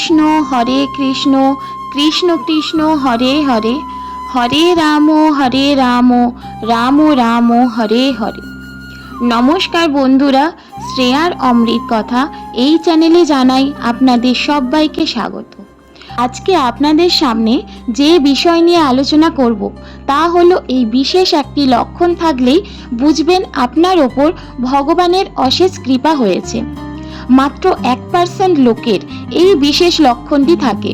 কৃষ্ণ, হরে কৃষ্ণ কৃষ্ণ কৃষ্ণ, হরে হরে। হরে রাম হরে রাম রাম রাম, হরে হরে। নমস্কার বন্ধুরা, শ্রেয়ার অমৃত কথা এই চ্যানেলে জানাই আপনাদের সবাইকে স্বাগত। আজকে আপনাদের সামনে যে বিষয় নিয়ে আলোচনা করব, তা হলো এই বিশেষ একটি লক্ষণ থাকলেই বুঝবেন আপনার ওপর ভগবানের অশেষ কৃপা হয়েছে। মাত্র এক পার্সেন্ট লোকের এই বিশেষ লক্ষণটি থাকে।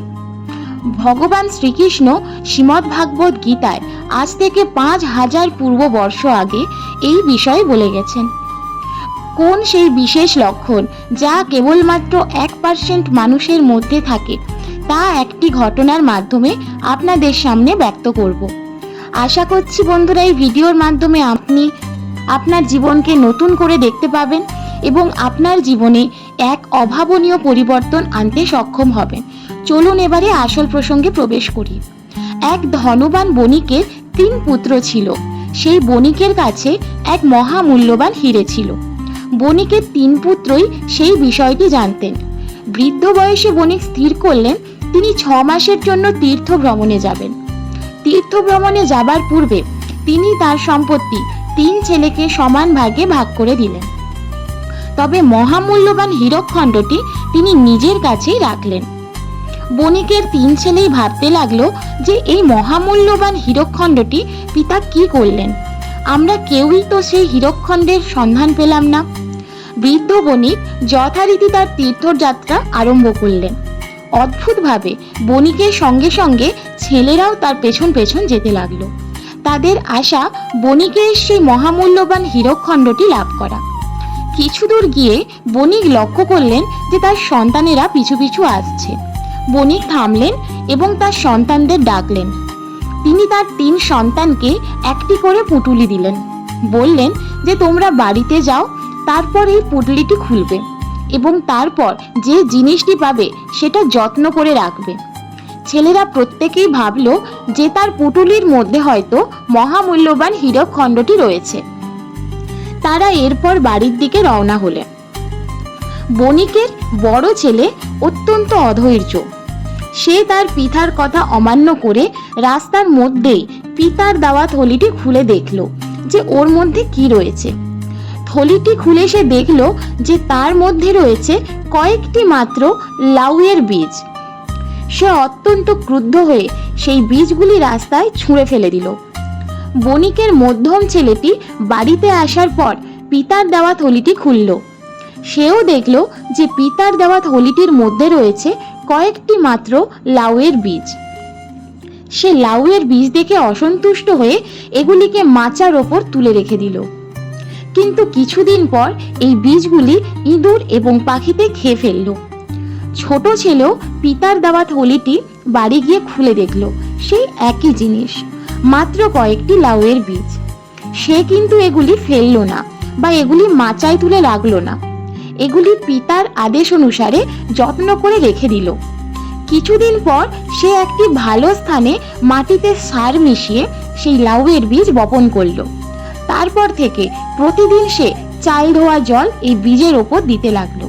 ভগবান শ্রীকৃষ্ণ শ্রীমদ্ ভাগবত গীতায় আজ থেকে পাঁচ হাজার পূর্ব বর্ষ আগে এই বিষয়ে বলে গেছেন। কোন সেই বিশেষ লক্ষণ যা কেবলমাত্র এক পার্সেন্ট মানুষের মধ্যে থাকে, তা একটি ঘটনার মাধ্যমে আপনাদের সামনে ব্যক্ত করব। আশা করছি বন্ধুরা, এই ভিডিওর মাধ্যমে আপনি আপনার জীবনকে নতুন করে দেখতে পাবেন এবং আপনার জীবনে এক অভাবনীয় পরিবর্তন আনতে সক্ষম হবেন চলুন এবারে আসল প্রসঙ্গে প্রবেশ করি। এক ধনবান বণিকের তিন পুত্র ছিল। সেই বণিকের কাছে এক মহামূল্যবান হিরে ছিল। বণিকের তিন পুত্রই সেই বিষয়টি জানতেন। বৃদ্ধ বয়সে বণিক স্থির করলেন, তিনি ছ মাসের জন্য তীর্থ ভ্রমণে যাবেন। তীর্থ ভ্রমণে যাবার পূর্বে তিনি তার সম্পত্তি তিন ছেলেকে সমান ভাগে ভাগ করে দিলেন। তবে মহামূল্যবান হীরকখণ্ডটি তিনি নিজের কাছেই রাখলেন। বণিকের তিন ছেলেই ভাবতে লাগল যে এই মহামূল্যবান হীরকখণ্ডটি পিতা কি করলেন? আমরা কেউই তো সেই হীরকখণ্ডের সন্ধান পেলাম না। বৃদ্ধ বণিক যথারীতি তার তীর্থযাত্রা আরম্ভ করলেন। অদ্ভুতভাবে বণিকের সঙ্গে সঙ্গে ছেলেরাও তার পেছন পেছন যেতে লাগল। তাদের আশা বণিকের সেই মহামূল্যবান হীরকখণ্ডটি লাভ করা। কিছু দূর গিয়ে বণিক লক্ষ্য করলেন যে তার সন্তানেরা পিছু পিছু আসছে। বণিক থামলেন এবং তার সন্তানদের ডাকলেন। তিনি তার তিন সন্তানকে একটি করে পুটুলি দিলেন। বললেন যে, তোমরা বাড়িতে যাও, তারপর এই পুটলিটি খুলবে এবং তারপর যে জিনিসটি পাবে সেটা যত্ন করে রাখবে। ছেলেরা প্রত্যেকেই ভাবল যে, তার পুটুলির মধ্যে হয়তো মহামূল্যবান হীরক খণ্ডটি রয়েছে। তারা এরপর বাড়ির দিকে রওনা হলেন। বণিকের বড় ছেলে অত্যন্ত অধৈর্য। সে তার পিতার কথা অমান্য করে রাস্তার মধ্যেই পিতার দেওয়া থলিটি খুলে দেখল যে ওর মধ্যে কি রয়েছে। থলিটি খুলে সে দেখল যে তার মধ্যে রয়েছে কয়েকটি মাত্র লাউয়ের বীজ। সে অত্যন্ত ক্রুদ্ধ হয়ে সেই বীজগুলি রাস্তায় ছুঁড়ে ফেলে দিল। বণিকের মধ্যম ছেলেটি বাড়িতে আসার পর পিতার দেওয়া থলিটি খুলল। সেও দেখল যে পিতার দেওয়া থলিটির মধ্যে রয়েছে কয়েকটি মাত্র লাউয়ের বীজ। সে লাউয়ের বীজ দেখে অসন্তুষ্ট হয়ে এগুলিকে মাচার ওপর তুলে রেখে দিল। কিন্তু কিছুদিন পর এই বীজগুলি ইঁদুর এবং পাখিতে খেয়ে ফেলল। ছোট ছেলেও পিতার দেওয়া থলিটি বাড়ি গিয়ে খুলে দেখল। সেই একই জিনিস। মাত্র কয়েকটি লাউয়ের বীজ। সে কিন্তু এগুলি ফেলল না বা এগুলি মাচায় তুলে রাখল না। এগুলি পিতার আদেশ অনুসারে যত্ন করে রেখে দিল। কিছুদিন পর সে একটি ভালো স্থানে মাটিতে সার মিশিয়ে সেই লাউয়ের বীজ বপন করল। তারপর থেকে প্রতিদিন সে চাল ধোয়া জল এই বীজের ওপর দিতে লাগল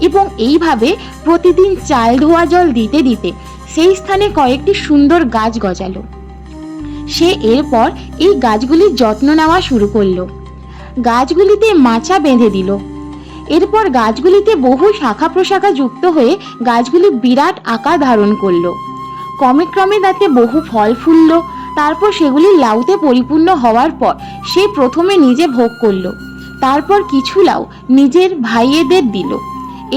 এবং এইভাবে প্রতিদিন চাল ধোয়া জল দিতে দিতে সেই স্থানে কয়েকটি সুন্দর গাছ গজালো। সে এরপর এই গাছগুলির যত্ন নেওয়া শুরু করল। গাছগুলিতে মাচা বেঁধে দিল। এরপর গাছগুলিতে বহু শাখা প্রশাখা যুক্ত হয়ে গাছগুলি বিরাট আকার ধারণ করল। ক্রমে ক্রমে তাতে বহু ফল ফুললো, তারপর সেগুলি লাউতে পরিপূর্ণ হওয়ার পর সে প্রথমে নিজে ভোগ করল। তারপর কিছু লাউ নিজের ভাইয়েদের দিল।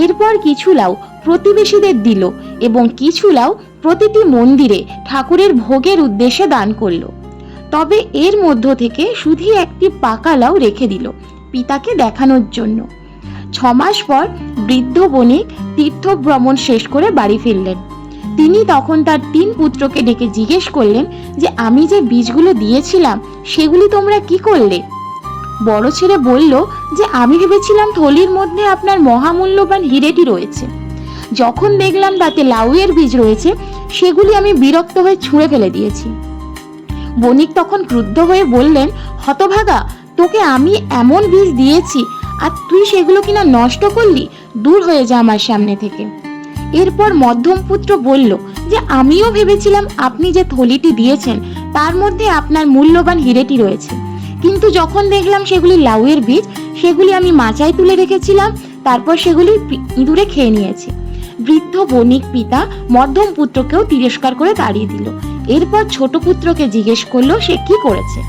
এরপর কিছু লাউ প্রতিবেশীদের দিল এবং কিছু লাউ প্রতিটি মন্দিরে ঠাকুরের ভোগের উদ্দেশ্যে দান করল। তবে এর মধ্য থেকে শুধু একটি পাকা লাউ রেখে দিল পিতাকে দেখানোর জন্য। ছমাস পর বৃদ্ধ বণিক তীর্থ ভ্রমণ শেষ করে বাড়ি ফিরলেন। তিনি তখন তার তিন পুত্রকে ডেকে জিজ্ঞেস করলেন যে, আমি যে বীজগুলো দিয়েছিলাম, সেগুলি তোমরা কি করলে? বড় ছেলে বলল যে, আমি ভেবেছিলাম থলির মধ্যে আপনার মহামূল্যবান হিরেটি রয়েছে। যখন দেখলাম তাতে লাউয়ের বীজ রয়েছে সেগুলি আমি বিরক্ত হয়ে ছুঁড়ে ফেলে দিয়েছি। বণিক তখন ক্রুদ্ধ হয়ে বললেন, হতভাগা, তোকে আমি এমন বীজ দিয়েছি, আর তুই সেগুলো কিনা নষ্ট করলি? দূর হয়ে যা আমার সামনে থেকে। এরপর মধ্যম পুত্র বলল, যে আমিও ভেবেছিলাম আপনি যে থলিটি দিয়েছেন, তার মধ্যে আপনার মূল্যবান হিরেটি রয়েছে। কিন্তু যখন দেখলাম সেগুলি লাউয়ের বীজ, সেগুলি আমি মাচায় তুলে রেখেছিলাম, তারপর সেগুলি ইঁদুরে খেয়ে নিয়েছে। বৃদ্ধ বণিক পিতা মধ্যম পুত্রকেও তিরস্কার করে তাড়িয়ে দিল। এরপর ছোট পুত্রকে জিজ্ঞেস করল, সে কি করেছে?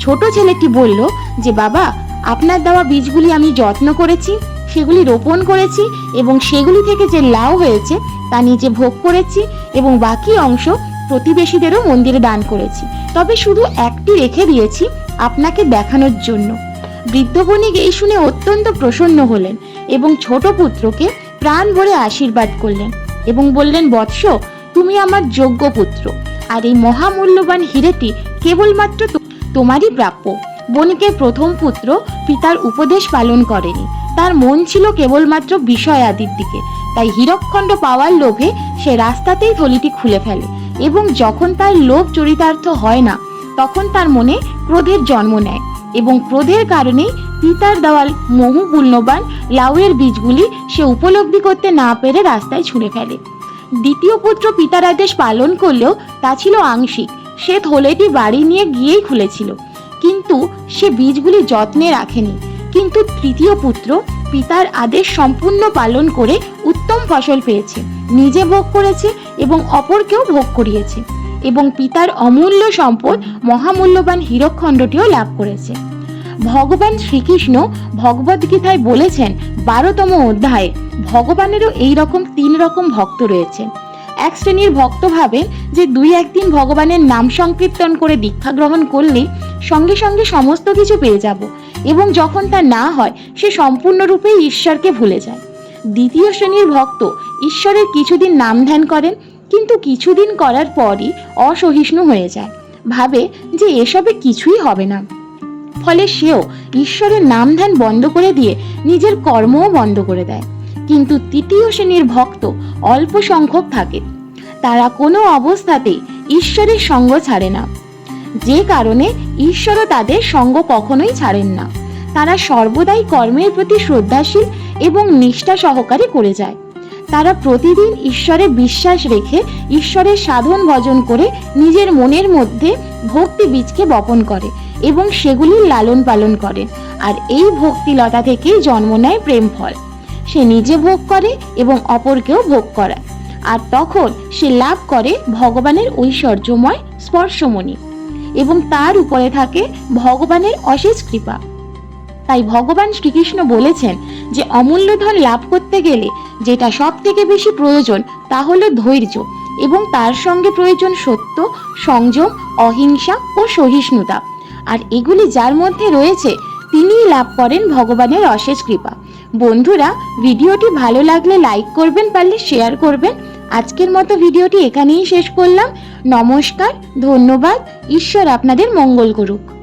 ছোট ছেলেটি বলল, যে বাবা, আপনার দেওয়া বীজগুলি আমি যত্ন করেছি, সেগুলি রোপণ করেছি এবং সেগুলি থেকে যে লাউ হয়েছে, তা নিজে ভোগ করেছি এবং বাকি অংশ প্রতিবেশীদেরও মন্দিরে দান করেছি। তবে শুধু একটি রেখে দিয়েছি আপনাকে দেখানোর জন্য। বৃদ্ধ বণিক এই শুনে অত্যন্ত প্রসন্ন হলেন এবং ছোট পুত্রকে প্রাণ ভরে আশীর্বাদ করলেন এবং বললেন, বৎস, তুমি আমার যোগ্য পুত্র। আর এই মহামূল্যবান হিরেটি কেবলমাত্র তোমারই প্রাপ্য। বণিকের প্রথম পুত্র পিতার উপদেশ পালন করেনি। তার মন ছিল কেবলমাত্র বিষয় আদির দিকে। তাই হীরকখণ্ড পাওয়ার লোভে সে রাস্তাতেই থলিটি খুলে ফেলে এবং যখন তার লোভ চরিতার্থ হয় না, তখন তার মনে ক্রোধের জন্ম নেয়। এবং ক্রোধের কারণেই পিতার দেওয়াল মহু মূল্যবান লাউয়ের বীজগুলি সে উপলব্ধি করতে না পেরে রাস্তায় ছুঁড়ে ফেলে। দ্বিতীয় পুত্র পিতার আদেশ পালন করলেও তা ছিল আংশিক। সে থলেটি বাড়ি নিয়ে গিয়েই খুলেছিল। কিন্তু সে বীজগুলি যত্নে রাখেনি। কিন্তু তৃতীয় পুত্র পিতার আদেশ সম্পূর্ণ পালন করে উত্তম ফসল পেয়েছে। নিজে ভোগ করেছে এবং অপরকেও ভোগ করিয়েছে। এবং পিতার অমূল্য সম্পদ মহামূল্যবান হীরকখণ্ডটিও লাভ করেছে। ভগবান শ্রীকৃষ্ণ ভগবদ্গীতায় বলেছেন, বারোতম অধ্যায়ে ভগবানেরও এই রকম তিন রকম ভক্ত রয়েছে। এক শ্রেণির ভক্ত ভাবেন যে দুই একদিন ভগবানের নাম সংকীর্তন করে দীক্ষা গ্রহণ করলে সঙ্গে সঙ্গে সমস্ত কিছু পেয়ে যাব এবং যখন তা না হয়, সে সম্পূর্ণরূপে ঈশ্বরকে ভুলে যায়। দ্বিতীয় শ্রেণির ভক্ত ঈশ্বরের কিছুদিন নাম ধ্যান করেন কিন্তু কিছুদিন করার পরই অসহিষ্ণু হয়ে যায়। ভাবে যে এসবে কিছুই হবে না। ফলে সেও ঈশ্বরের নাম ধ্যান বন্ধ করে দিয়ে নিজের কর্মও বন্ধ করে দেয়। কিন্তু তৃতীয় শ্রেণির ভক্ত অল্প সংখ্যক থাকে। তারা কোনো অবস্থাতেই ঈশ্বরের সঙ্গ ছাড়ে না। যে কারণে ঈশ্বরও তাদের সঙ্গ কখনোই ছাড়েন না। তারা সর্বদাই কর্মের প্রতি শ্রদ্ধাশীল এবং নিষ্ঠা সহকারে করে যায়। তারা প্রতিদিন ঈশ্বরে বিশ্বাস রেখে ঈশ্বরের সাধন ভজন করে নিজের মনের মধ্যে ভক্তি বীজকে বপন করে এবং সেগুলি লালন পালন করে। আর এই ভক্তিলতা থেকেই জন্ম নেয় প্রেম ফল সে নিজে ভোগ করে এবং অপরকেও ভোগ করায়। আর তখন সে লাভ করে ভগবানের ঐশ্বর্যময় স্পর্শমণি। এবং তার উপরে থাকে ভগবানের অশেষ কৃপা। তাই ভগবান শ্রীকৃষ্ণ বলেছেন যে অমূল্য ধন লাভ করতে গেলে যেটা সব থেকে বেশি প্রয়োজন, তা হলো ধৈর্য এবং তার সঙ্গে প্রয়োজন সত্য, সংযম, অহিংসা ও সহিষ্ণুতা। আর এগুলি যার মধ্যে রয়েছে, তিনিই লাভ করেন ভগবানের অশেষ কৃপা। বন্ধুরা, ভিডিওটি ভালো লাগলে লাইক করবেন, পারলে শেয়ার করবেন। আজকের মতো ভিডিওটি এখানেই শেষ করলাম। নমস্কার, ধন্যবাদ। ঈশ্বর আপনাদের মঙ্গল করুক।